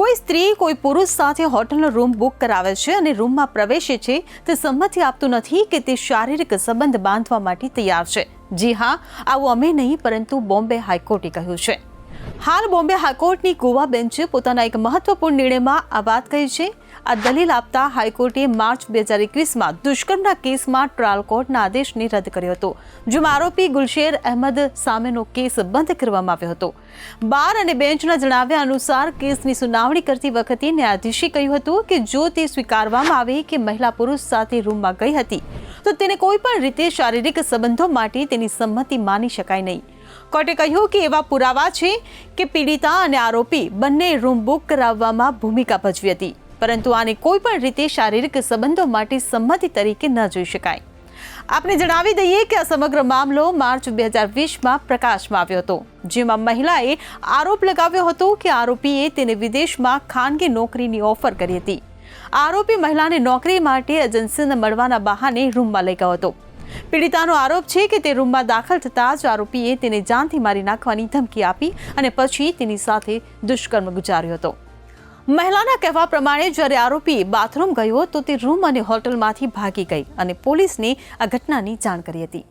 કોઈ સ્ત્રી, કોઈ પુરુષ સાથે હોટલનો રૂમ બુક કરાવે છે અને રૂમમાં પ્રવેશે છે, તે સંમતિ આપતું નથી કે તે શારીરિક સંબંધ બાંધવા માટે તૈયાર છે. જી હા, આવું અમે નહીં, પરંતુ બોમ્બે હાઈકોર્ટે કહ્યું છે. હાલ બોમ્બે હાઈકોર્ટની ગોવા બેન્ચે પોતાના એક મહત્વપૂર્ણ નિર્ણયમાં આ વાત કહી છે. આ દલીલ આપતા હાઈકોર્ટે માર્ચ બે હજાર એકવીસમાં દુષ્કર્મના કેસમાં ટ્રાયલ કોર્ટના આદેશને રદ કર્યો હતો, જેમાં આરોપી ગુલશેર અહેમદ સામેનો કેસ બંધ કરવામાં આવ્યો હતો. બાર અને બેન્ચના જણાવ્યા અનુસાર કેસની સુનાવણી કરતી વખતે ન્યાયાધીશે કહ્યું હતું કે જો તે સ્વીકારવામાં આવે કે મહિલા પુરુષ સાથે રૂમમાં ગઈ હતી, તો તેને કોઈ પણ રીતે શારીરિક સંબંધો માટે તેની સંમતિ માની શકાય નહીં. કોર્ટે કહ્યું કે એવા પુરાવા છે કે પીડિતા અને આરોપી બંને રૂમ બુક કરાવવામાં ભૂમિકા ભજવી હતી. પરંતુ આને કોઈ પણ રીતે શારીરિક સંબંધો માટે સંમતિ તરીકે ન જોઈ શકાય. આપને જણાવી દઈએ કે આ સમગ્ર મામલો માર્ચ બે હજાર વીસમાં પ્રકાશમાં આવ્યો હતો, જેમાં મહિલાએ આરોપ લગાવ્યો હતો કે આરોપીએ તેને વિદેશમાં ખાનગી નોકરીની ઓફર કરી હતી. આરોપી મહિલાને નોકરી માટે એજન્સીને મળવાના બહાને રૂમમાં લઈ ગયો હતો. પીડિતાનો આરોપ છે કે તે રૂમમાં દાખલ થતાં જ આરોપીએ તેને જાનથી મારી નાખવાની ધમકી આપી અને પછી તેની સાથે દુષ્કર્મ ગુજાર્યો હતો. મહિલાના કહેવા પ્રમાણે જ્યારે આરોપી બાથરૂમ ગયો તો તે રૂમ અને હોટલમાંથી ભાગી ગઈ અને પોલીસને આ ઘટનાની જાણ કરી હતી.